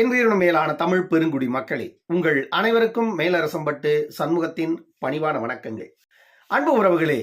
என்பீரினும் மேலான தமிழ் பெருங்குடி மக்களே உங்கள் அனைவருக்கும் மேலரசம்பட்டு சண்முகத்தின் பணிவான வணக்கங்கள். அன்பு உறவுகளே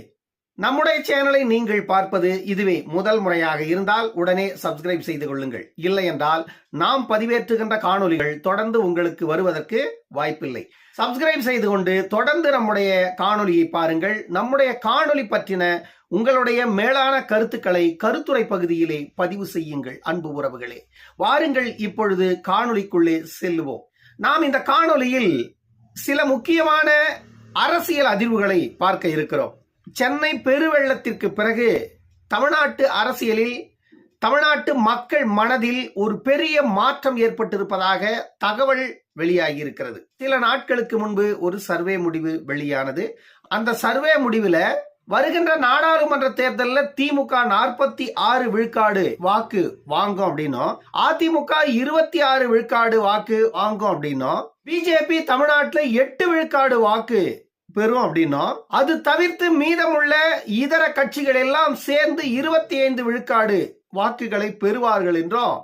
நம்முடைய சேனலை நீங்கள் பார்ப்பது இதுவே முதல் முறையாக இருந்தால் உடனே சப்ஸ்கிரைப் செய்து கொள்ளுங்கள். இல்லை என்றால் நாம் பதிவேற்றுகின்ற காணொளிகள் தொடர்ந்து உங்களுக்கு வருவதற்கு வாய்ப்பில்லை. சப்ஸ்கிரைப் செய்து கொண்டு தொடர்ந்து நம்முடைய காணொலியை பாருங்கள். நம்முடைய காணொலி பற்றின உங்களுடைய மேலான கருத்துக்களை கருத்துரை பகுதியிலே பதிவு செய்யுங்கள் அன்பு உறவுகளே. வாருங்கள் இப்பொழுது காணொலிக்குள்ளே செல்லுவோம். நாம் இந்த காணொலியில் சில முக்கியமான அரசியல் அதிர்வுகளை பார்க்க இருக்கிறோம். சென்னை பெருவெள்ளத்திற்கு பிறகு தமிழ்நாட்டு அரசியலில் தமிழ்நாட்டு மக்கள் மனதில் ஒரு பெரிய மாற்றம் ஏற்பட்டிருப்பதாக தகவல் வெளியாகி இருக்கிறது சில நாட்களுக்கு முன்பு ஒரு சர்வே முடிவு வெளியானது. அந்த சர்வே முடிவுல வருகின்ற நாடாளுமன்ற தேர்தலில் திமுக நாற்பத்தி ஆறு விழுக்காடு வாக்கு வாங்கும் அப்படின்னும். அதிமுக இருபத்தி ஆறு விழுக்காடு வாக்கு வாங்கும் அப்படின்னும். பிஜேபி தமிழ்நாட்டில் எட்டு விழுக்காடு வாக்கு பெறும் அப்படின்னும். அது தவிர்த்து மீதமுள்ள இதர கட்சிகள் எல்லாம் சேர்ந்து இருபத்தி ஐந்து விழுக்காடு வாக்குகளை பெறுவார்கள் என்றும்.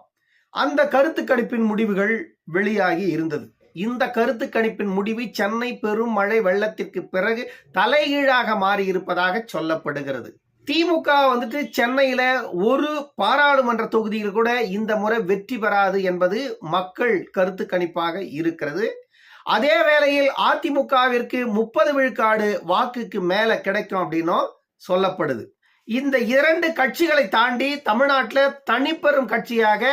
அந்த கருத்து கணிப்பின் முடிவுகள் வெளியாகி இருந்தது. இந்த கருத்து கணிப்பின் முடிவு சென்னை பெரும் மழை வெள்ளத்திற்கு பிறகு தலைகீழாக மாறி இருப்பதாக சொல்லப்படுகிறது. திமுக வந்துட்டு சென்னையில ஒரு பாராளுமன்ற தொகுதியில் கூட இந்த முறை வெற்றி பெறாது என்பது மக்கள் கருத்து கணிப்பாக இருக்கிறது. அதே வேளையில் அதிமுகவிற்கு முப்பது விழுக்காடு வாக்குக்கு மேல கிடைக்கும் அப்படின்னும் சொல்லப்படுது. இந்த இரண்டு கட்சிகளை தாண்டி தமிழ்நாட்டில் தனிப்பெரும் கட்சியாக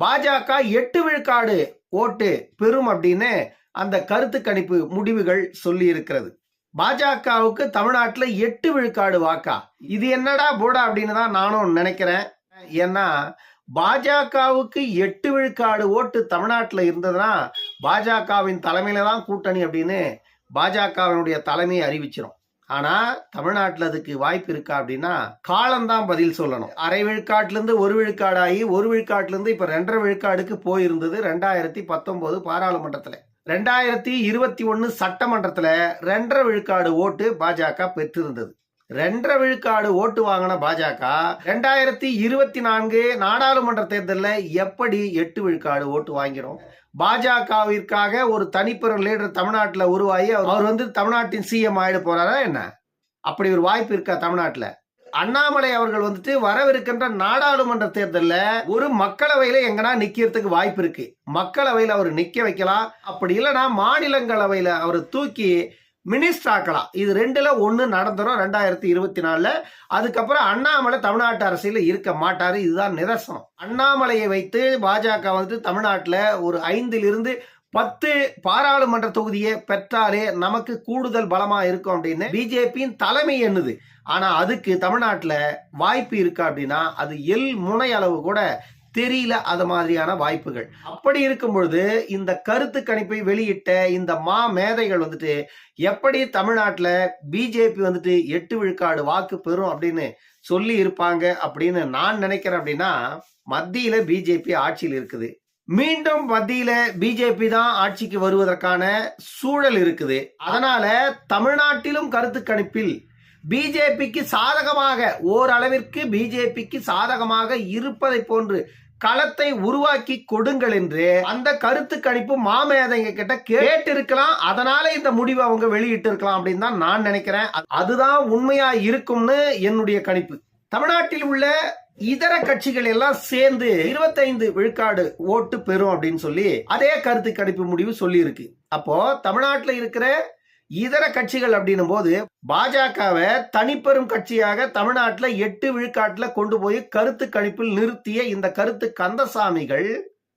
பாஜக எட்டு விழுக்காடு ஓட்டு பெறும் அப்படின்னு அந்த கருத்து கணிப்பு முடிவுகள் சொல்லி இருக்கிறது பாஜகவுக்கு தமிழ்நாட்டில் எட்டு விழுக்காடு வாக்கா. இது என்னடா போடா அப்படின்னு தான் நானும் நினைக்கிறேன். ஏன்னா பாஜகவுக்கு எட்டு விழுக்காடு ஓட்டு தமிழ்நாட்டில் இருந்ததுன்னா பாஜகவின் தலைமையில தான் கூட்டணி அப்படின்னு பாஜகவினுடைய தலைமையை அறிவிச்சிடும் ஆனா தமிழ்நாட்டில் அதுக்கு வாய்ப்பு இருக்கா அப்படின்னா காலம்தான் பதில் சொல்லணும். அரை விழுக்காட்டிலேருந்து ஒரு விழுக்காடாகி ஒரு விழுக்காட்டிலிருந்து இப்போ ரெண்டரை விழுக்காடுக்கு போயிருந்தது ரெண்டாயிரத்தி பத்தொம்போது பாராளுமன்றத்தில். ரெண்டாயிரத்தி இருபத்தி ஒன்று சட்டமன்றத்தில் ரெண்டரை விழுக்காடு ஓட்டு பாஜக பெற்றிருந்தது. ரெண்டரை விழுக்காடு ஓட்டு வாங்கின பாஜக. ரெண்டாயிரத்தி இருபத்தி நான்கு நாடாளுமன்ற தேர்தலில் எப்படி எட்டு விழுக்காடு ஓட்டு வாங்கிடும் பாஜகவிற்காக ஒரு தனிப்பெரும் லீடர் தமிழ்நாட்டில் உருவாகி அவர் வந்து தமிழ்நாட்டின் சிஎம் ஆயிட போறாரா என்ன? அப்படி ஒரு வாய்ப்பு இருக்கா தமிழ்நாட்டில்? அண்ணாமலை அவர்கள் வந்துட்டு வரவிருக்கின்ற நாடாளுமன்ற தேர்தலில் ஒரு மக்களவையில எங்கன்னா நிக்கிறதுக்கு வாய்ப்பு இருக்கு. மக்களவையில் அவர் நிக்க வைக்கலாம். அப்படி இல்லைன்னா மாநிலங்களவையில் அவர் தூக்கி மினிஸ்டர் ஆக்கலாம் இது ரெண்டுல ஒன்று நடந்துரும் ரெண்டாயிரத்தி இருபத்தி நாலுல. அதுக்கப்புறம் அண்ணாமலை தமிழ்நாட்டு அரசியல இருக்க மாட்டாரு. இதுதான் நிதர்சனம். அண்ணாமலையை வைத்து பாஜக வந்து தமிழ்நாட்டில் ஒரு ஐந்திலிருந்து பத்து பாராளுமன்ற தொகுதியை பெற்றாலே நமக்கு கூடுதல் பலமா இருக்கும் அப்படின்னு பிஜேபியின் தலைமை என்னது ஆனா அதுக்கு தமிழ்நாட்டில் வாய்ப்பு இருக்கா அப்படின்னா அது எல் முனை அளவு கூட தெரியல அது மாதிரியான வாய்ப்புகள். அப்படி இருக்கும் பொழுது இந்த கருத்து கணிப்பை வெளியிட்ட இந்த மா மேதைகள் வந்துட்டு எப்படி தமிழ்நாட்டில் பிஜேபி வந்துட்டு எட்டு விழுக்காடு வாக்கு பெறும் அப்படின்னு சொல்லி இருப்பாங்க அப்படின்னு நான் நினைக்கிறேன் அப்படின்னா மத்தியில பிஜேபி ஆட்சியில் இருக்குது. மீண்டும் மத்தியில பிஜேபி தான் ஆட்சிக்கு வருவதற்கான சூழல் இருக்குது. அதனால தமிழ்நாட்டிலும் கருத்து கணிப்பில் பிஜேபிக்கு சாதகமாக ஓரளவிற்கு பிஜேபிக்கு சாதகமாக இருப்பதை போன்று களத்தை உருவாக்கி கொடுங்கள் என்று அந்த கருத்து கணிப்பு மாமேதைங்க கிட்ட கேட்டு இருக்கலாம் அதனால இந்த முடிவை அவங்க வெளியிட்டு இருக்கலாம் அப்படின்னு தான் நான் நினைக்கிறேன். அதுதான் உண்மையா இருக்கும்னு என்னுடைய கணிப்பு. தமிழ்நாட்டில் உள்ள இதர கட்சிகள் எல்லாம் சேர்ந்து இருபத்தைந்து விழுக்காடு ஓட்டு பெறும் அப்படின்னு சொல்லி அதே கருத்து கணிப்பு முடிவு சொல்லி இருக்கு அப்போ தமிழ்நாட்டில் இருக்கிற இதர கட்சிகள் அப்படின்னும் போது பாஜகவை தனிப்பெரும் கட்சியாக தமிழ்நாட்டில் எட்டு விழுக்காட்டில் கொண்டு போய் கருத்து கணிப்பில் நிறுத்திய இந்த கருத்து கந்தசாமிகள்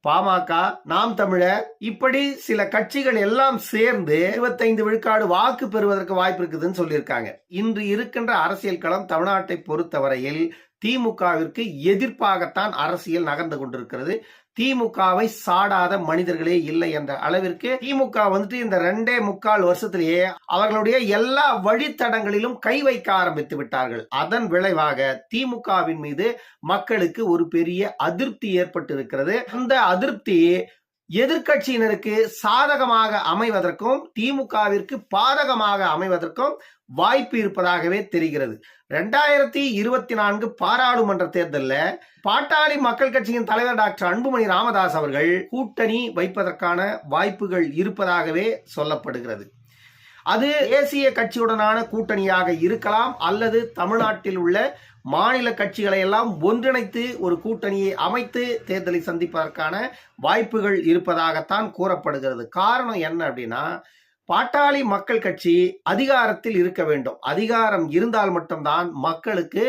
பாமக நாம் தமிழர் இப்படி சில கட்சிகள் எல்லாம் சேர்ந்து இருபத்தைந்து விழுக்காடு வாக்கு பெறுவதற்கு வாய்ப்பு இருக்குதுன்னு சொல்லியிருக்காங்க. இன்று இருக்கின்ற அரசியல் களம் தமிழ்நாட்டை பொறுத்தவரையில் திமுகவிற்கு எதிர்ப்பாகத்தான் அரசியல் நகர்ந்து கொண்டிருக்கிறது. திமுகவை சாடாத மனிதர்களே இல்லை என்ற அளவிற்கு திமுக வந்துட்டு இந்த ரெண்டே முக்கால் வருஷத்திலேயே அவர்களுடைய எல்லா வழித்தடங்களிலும் கை வைக்க ஆரம்பித்து விட்டார்கள். அதன் விளைவாக திமுகவின் மீது மக்களுக்கு ஒரு பெரிய அதிருப்தி ஏற்பட்டு இருக்கிறது அந்த அதிருப்தி எதிர்க்கட்சியினருக்கு சாதகமாக அமைவதற்கும் திமுகவிற்கு பாதகமாக அமைவதற்கும் வாய்ப்பு இருப்பதாகவே தெரிகிறது. ரெண்டாயிரத்தி இருபத்தி நான்கு பாராளுமன்ற தேர்தலில் பாட்டாளி மக்கள் கட்சியின் தலைவர் டாக்டர் அன்புமணி ராமதாஸ் அவர்கள் கூட்டணி வைப்பதற்கான வாய்ப்புகள் இருப்பதாகவே சொல்லப்படுகிறது. அது தேசிய கட்சியுடனான கூட்டணியாக இருக்கலாம் அல்லது தமிழ்நாட்டில் உள்ள மாநில கட்சிகளை எல்லாம் ஒன்றிணைத்து ஒரு கூட்டணியை அமைத்து தேர்தலை சந்திப்பதற்கான வாய்ப்புகள் இருப்பதாகத்தான் கூறப்படுகிறது. காரணம் என்ன அப்படின்னா பாட்டாளி மக்கள் கட்சி அதிகாரத்தில் இருக்க வேண்டும். அதிகாரம் இருந்தால் மட்டும்தான் மக்களுக்கு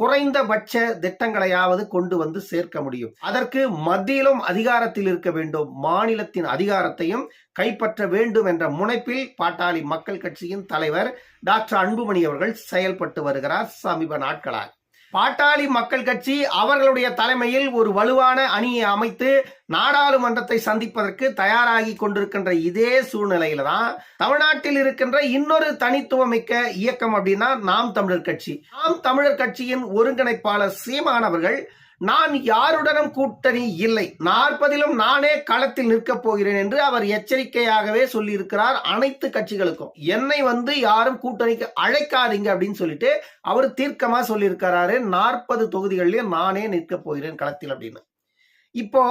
குறைந்தபட்ச திட்டங்களையாவது கொண்டு வந்து சேர்க்க முடியும். அதற்கு மத்தியிலும் அதிகாரத்தில் இருக்க வேண்டும். மாநிலத்தின் அதிகாரத்தையும் கைப்பற்ற வேண்டும் என்ற முனைப்பில் பாட்டாளி மக்கள் கட்சியின் தலைவர் டாக்டர் அன்புமணி அவர்கள் செயல்பட்டு வருகிறார் சமீப நாட்களாக பாட்டாளி மக்கள் கட்சி அவர்களுடைய தலைமையில் ஒரு வலுவான அணியை அமைத்து நாடாளுமன்றத்தை சந்திப்பதற்கு தயாராகி கொண்டிருக்கின்ற இதே சூழ்நிலையில தான் தமிழ்நாட்டில் இருக்கின்ற இன்னொரு தனித்துவமிக்க இயக்கம் அப்படின்னா நாம் தமிழர் கட்சி. நாம் தமிழர் கட்சியின் ஒருங்கிணைப்பாளர் சீமானவர்கள் நான் யாருடனும் கூட்டணி இல்லை. நாற்பதிலும் நானே களத்தில் நிற்கப் போகிறேன் என்று அவர் எச்சரிக்கையாகவே சொல்லியிருக்கிறார் அனைத்து கட்சிகளுக்கும். என்னை வந்து யாரும் கூட்டணிக்கு அழைக்காதீங்க அப்படின்னு சொல்லிட்டு அவர் தீர்க்கமா சொல்லியிருக்கிறாரு. நாற்பது தொகுதிகளிலும் நானே நிற்கப் போகிறேன் களத்தில் அப்படின்னு. இப்போ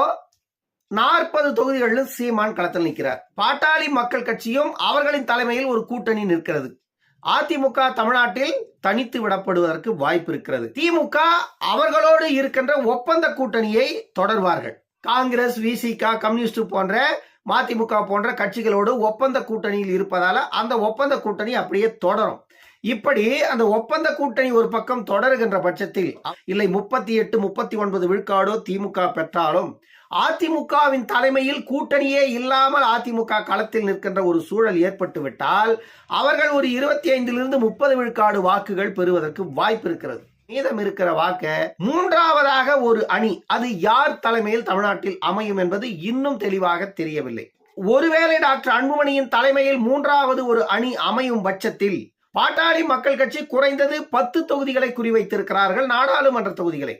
நாற்பது தொகுதிகளிலும் சீமான் களத்தில் நிற்கிறார். பாட்டாளி மக்கள் கட்சியும் அவர்களின் தலைமையில் ஒரு கூட்டணி நிற்கிறது. அதிமுக தமிழ்நாட்டில் தனித்து விடப்படுவதற்கு வாய்ப்பு இருக்கிறது. திமுக அவர்களோடு இருக்கின்ற ஒப்பந்த கூட்டணியை தொடர்வார்கள். காங்கிரஸ் விசிக கம்யூனிஸ்ட் போன்ற மதிமுக போன்ற கட்சிகளோடு ஒப்பந்த கூட்டணியில் இருப்பதால அந்த ஒப்பந்த கூட்டணி அப்படியே தொடரும். இப்படி அந்த ஒப்பந்த கூட்டணி ஒரு பக்கம் தொடருகின்ற பட்சத்தில் இல்லை முப்பத்தி எட்டு முப்பத்தி ஒன்பது விழுக்காடோ திமுக பெற்றாலும் அதிமுகவின் தலைமையில் கூட்டணியே இல்லாமல் அதிமுக களத்தில் நிற்கின்ற ஒரு சூழல் ஏற்பட்டுவிட்டால் அவர்கள் ஒரு இருபத்தி ஐந்திலிருந்து முப்பது விழுக்காடு வாக்குகள் பெறுவதற்கு வாய்ப்பு இருக்கிறது மீதம் இருக்கிற வாக்க மூன்றாவதாக ஒரு அணி அது யார் தலைமையில் தமிழ்நாட்டில் அமையும் என்பது இன்னும் தெளிவாக தெரியவில்லை. ஒருவேளை டாக்டர் அன்புமணியின் தலைமையில் மூன்றாவது ஒரு அணி அமையும் பட்சத்தில் பாட்டாளி மக்கள் கட்சி குறைந்தது பத்து தொகுதிகளை குறிவைத்திருக்கிறார்கள் நாடாளுமன்ற தொகுதிகளை.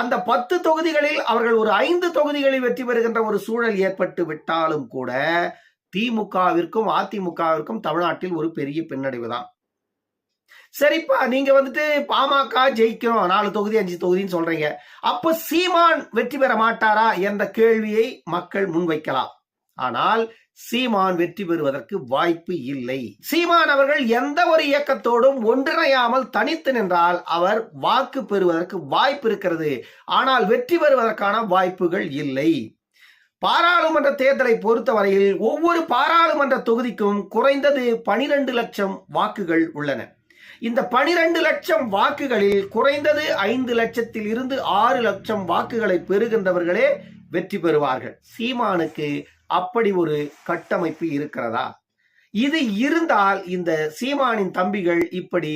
அந்த பத்து தொகுதிகளில் அவர்கள் ஒரு ஐந்து தொகுதிகளில் வெற்றி பெறுகின்ற ஒரு சூழல் ஏற்பட்டு விட்டாலும் கூட திமுகவிற்கும் அதிமுகவிற்கும் தமிழ்நாட்டில் ஒரு பெரிய பின்னடைவு தான். சரிப்பா நீங்க வந்துட்டு பாமக ஜெயிக்கிறோம் நாலு தொகுதி அஞ்சு தொகுதின்னு சொல்றீங்க. அப்ப சீமான் வெற்றி பெற மாட்டாரா என்ற கேள்வியை மக்கள் முன்வைக்கலாம். ஆனால் சீமான் வெற்றி பெறுவதற்கு வாய்ப்பு இல்லை. சீமான் அவர்கள் எந்த ஒரு இயக்கத்தோடும் ஒன்றிணையாமல் தனித்து நின்றால் அவர் வாக்கு பெறுவதற்கு வாய்ப்பு இருக்கிறது. ஆனால் வெற்றி பெறுவதற்கான வாய்ப்புகள் இல்லை. பாராளுமன்ற தேர்தலை பொறுத்தவரையில் ஒவ்வொரு பாராளுமன்ற தொகுதிக்கும் குறைந்தது பனிரெண்டு லட்சம் வாக்குகள் உள்ளன. இந்த பனிரெண்டு லட்சம் வாக்குகளில் குறைந்தது ஐந்து லட்சத்தில் இருந்து ஆறு லட்சம் வாக்குகளை பெறுகின்றவர்களே வெற்றி பெறுவார்கள். சீமானுக்கு அப்படி ஒரு கட்டமைப்பு இருக்கிறதா? இது இருந்தால் இந்த சீமானின் தம்பிகள் இப்படி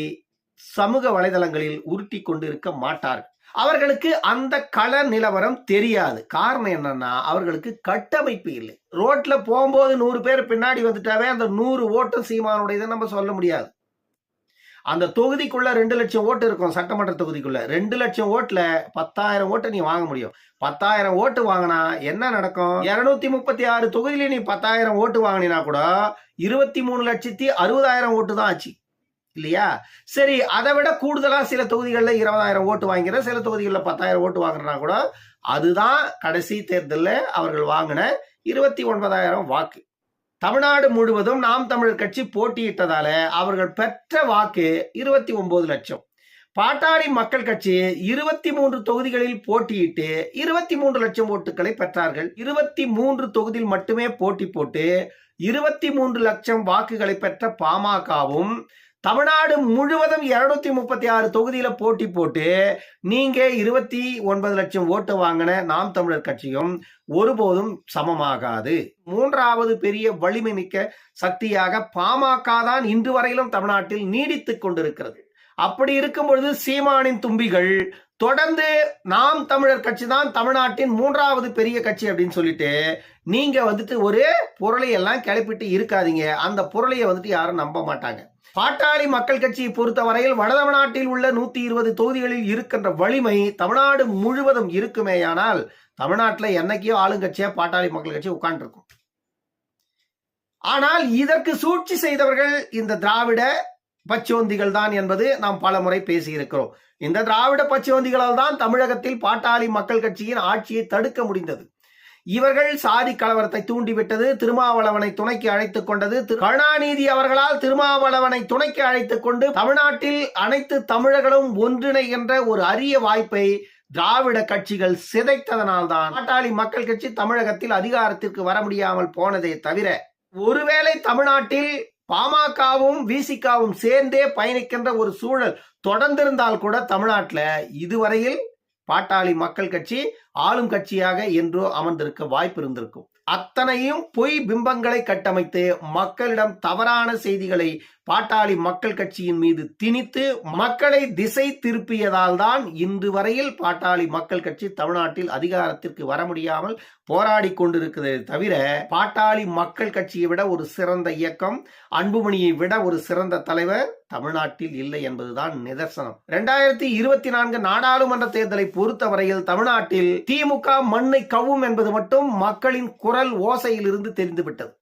சமூக வலைதளங்களில் உருட்டி கொண்டிருக்க மாட்டார்கள். அவர்களுக்கு அந்த கள நிலவரம் தெரியாது. காரணம் என்னன்னா அவர்களுக்கு கட்டமைப்பு இல்லை. ரோட்ல போகும்போது நூறு பேர் பின்னாடி வந்துட்டாவே அந்த நூறு ஓட்டம் சீமானுடையதை நம்ம சொல்ல முடியாது. அந்த தொகுதிக்குள்ள ரெண்டு லட்சம் ஓட்டு இருக்கும் சட்டமன்ற தொகுதிக்குள்ள. ரெண்டு லட்சம் ஓட்டுல பத்தாயிரம் ஓட்டு நீ வாங்க முடியும். பத்தாயிரம் ஓட்டு வாங்கினா என்ன நடக்கும்? இருநூத்தி முப்பத்தி ஆறு தொகுதியில நீ பத்தாயிரம் ஓட்டு வாங்கினா கூட இருபத்தி மூணு லட்சத்தி அறுபதாயிரம் ஓட்டு தான் ஆச்சு. இல்லையா? சரி அதை விட கூடுதலா சில தொகுதிகளில் இருபதாயிரம் ஓட்டு வாங்கிற சில தொகுதிகளில் பத்தாயிரம் ஓட்டு வாங்குறனா கூட அதுதான் கடைசி தேர்தலில் அவர்கள் வாங்கின இருபத்தி ஒன்பதாயிரம் வாக்கு. தமிழ்நாடு முழுவதும் நாம் தமிழர் கட்சி போட்டியிட்டதால அவர்கள் பெற்ற வாக்கு இருபத்தி ஒன்பது லட்சம். பாட்டாளி மக்கள் கட்சி இருபத்தி மூன்று தொகுதிகளில் போட்டியிட்டு இருபத்தி மூன்று லட்சம் ஓட்டுகளை பெற்றார்கள். இருபத்தி மூன்று தொகுதியில் மட்டுமே போட்டி போட்டு இருபத்தி மூன்று லட்சம் வாக்குகளை பெற்ற பாமகவும் தமிழ்நாடு முழுவதும் இருநூத்தி முப்பத்தி ஆறு தொகுதியில போட்டி போட்டு நீங்க இருபத்தி ஒன்பது லட்சம் ஓட்டு வாங்கின நாம் தமிழர் கட்சியும் ஒருபோதும் சமமாகாது. மூன்றாவது பெரிய வலிமை மிக்க சக்தியாக பாமக தான் இன்று வரையிலும் தமிழ்நாட்டில் நீடித்துக் கொண்டிருக்கிறது. அப்படி இருக்கும் பொழுது சீமானின் தும்பிகள் தொடர்ந்து நாம் தமிழர் கட்சி தான் தமிழ்நாட்டின் மூன்றாவது பெரிய கட்சி அப்படின்னு சொல்லிட்டு நீங்க வந்துட்டு ஒரு பொருளை எல்லாம் கிளப்பிட்டு இருக்காதீங்க. அந்த பொருளையை வந்துட்டு யாரும் நம்ப மாட்டாங்க. பாட்டாளி மக்கள் கட்சியை பொறுத்தவரையில் வட தமிழ்நாட்டில் உள்ள நூத்தி இருபது தொகுதிகளில் இருக்கின்ற வலிமை தமிழ்நாடு முழுவதும் இருக்குமேயானால் தமிழ்நாட்டில் என்னைக்கோ ஆளுங்கட்சியா பாட்டாளி மக்கள் கட்சி உட்காந்துருக்கும் ஆனால் இதற்கு சூழ்ச்சி செய்தவர்கள் இந்த திராவிட பச்சோந்திகள் தான் என்பது நாம் பல முறை பேசியிருக்கிறோம். இந்த திராவிட பச்சோந்திகளால் தான் தமிழகத்தில் பாட்டாளி மக்கள் கட்சியின் ஆட்சியை தடுக்க முடிந்தது. இவர்கள் சாதி கலவரத்தை தூண்டிவிட்டது திருமாவளவனை துணைக்கு அழைத்துக் கொண்டது திரு- கருணாநிதி அவர்களால் திருமாவளவனை துணைக்கு அழைத்துக் கொண்டு தமிழ்நாட்டில் அனைத்து தமிழர்களும் ஒன்றிணைகின்ற ஒரு அரிய வாய்ப்பை திராவிட கட்சிகள் சிதைத்ததனால்தான் பாட்டாளி மக்கள் கட்சி தமிழகத்தில் அதிகாரத்திற்கு வர முடியாமல் போனதே தவிர ஒருவேளை தமிழ்நாட்டில் பாமகவும் விசிகாவும் சேர்ந்தே பயணிக்கின்ற ஒரு சூழல் தொடர்ந்திருந்தால் கூட தமிழ்நாட்டில் இதுவரையில் பாட்டாளி மக்கள் கட்சி ஆளும் கட்சியாக என்றோ அமர்ந்திருக்க வாய்ப்பு இருந்திருக்கும். அத்தனையும் பொய் பிம்பங்களை கட்டமைத்து மக்களிடம் தவறான செய்திகளை பாட்டாளி மக்கள் கட்சியின் மீது திணித்து மக்களை திசை திருப்பியதால் தான் இன்று வரையில் பாட்டாளி மக்கள் கட்சி தமிழ்நாட்டில் அதிகாரத்திற்கு வர முடியாமல் போராடி கொண்டிருக்கிறது தவிர பாட்டாளி மக்கள் கட்சியை விட ஒரு சிறந்த இயக்கம் அன்புமணியை விட ஒரு சிறந்த தலைவர் தமிழ்நாட்டில் இல்லை என்பதுதான் நிதர்சனம். இரண்டாயிரத்தி இருபத்தி நான்கு நாடாளுமன்ற தேர்தலை பொறுத்தவரையில் தமிழ்நாட்டில் திமுக மண்ணை கவ்வும் என்பது மட்டும் மக்களின் குரல் ஓசையில் இருந்து தெரிந்துவிட்டது.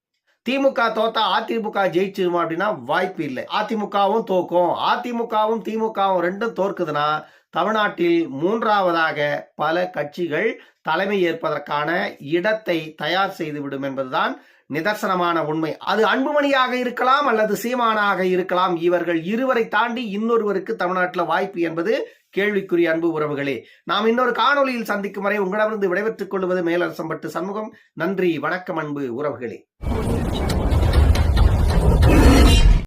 திமுக தோத்தா அதிமுக ஜெயிச்சிருமா அப்படின்னா வாய்ப்பு இல்லை. அதிமுகவும் தோக்கும். அதிமுகவும் திமுகவும் ரெண்டும் தோற்குதுன்னா தமிழ்நாட்டில் மூன்றாவதாக பல கட்சிகள் தலைமை ஏற்பதற்கான இடத்தை தயார் செய்துவிடும் என்பதுதான் நிதர்சனமான உண்மை. அது அன்புமணியாக இருக்கலாம் அல்லது சீமானாக இருக்கலாம். இவர்கள் இருவரை தாண்டி இன்னொருவருக்கு தமிழ்நாட்டில் வாய்ப்பு என்பது கேள்விக்குரிய அன்பு உறவுகளே. நாம் இன்னொரு காணொளியில் சந்திக்கும் வரை உங்களிடமிருந்து விடைபெற்றுக் கொள்வது மேலரசம்பட்டு சண்முகம். நன்றி வணக்கம் அன்பு உறவுகளே.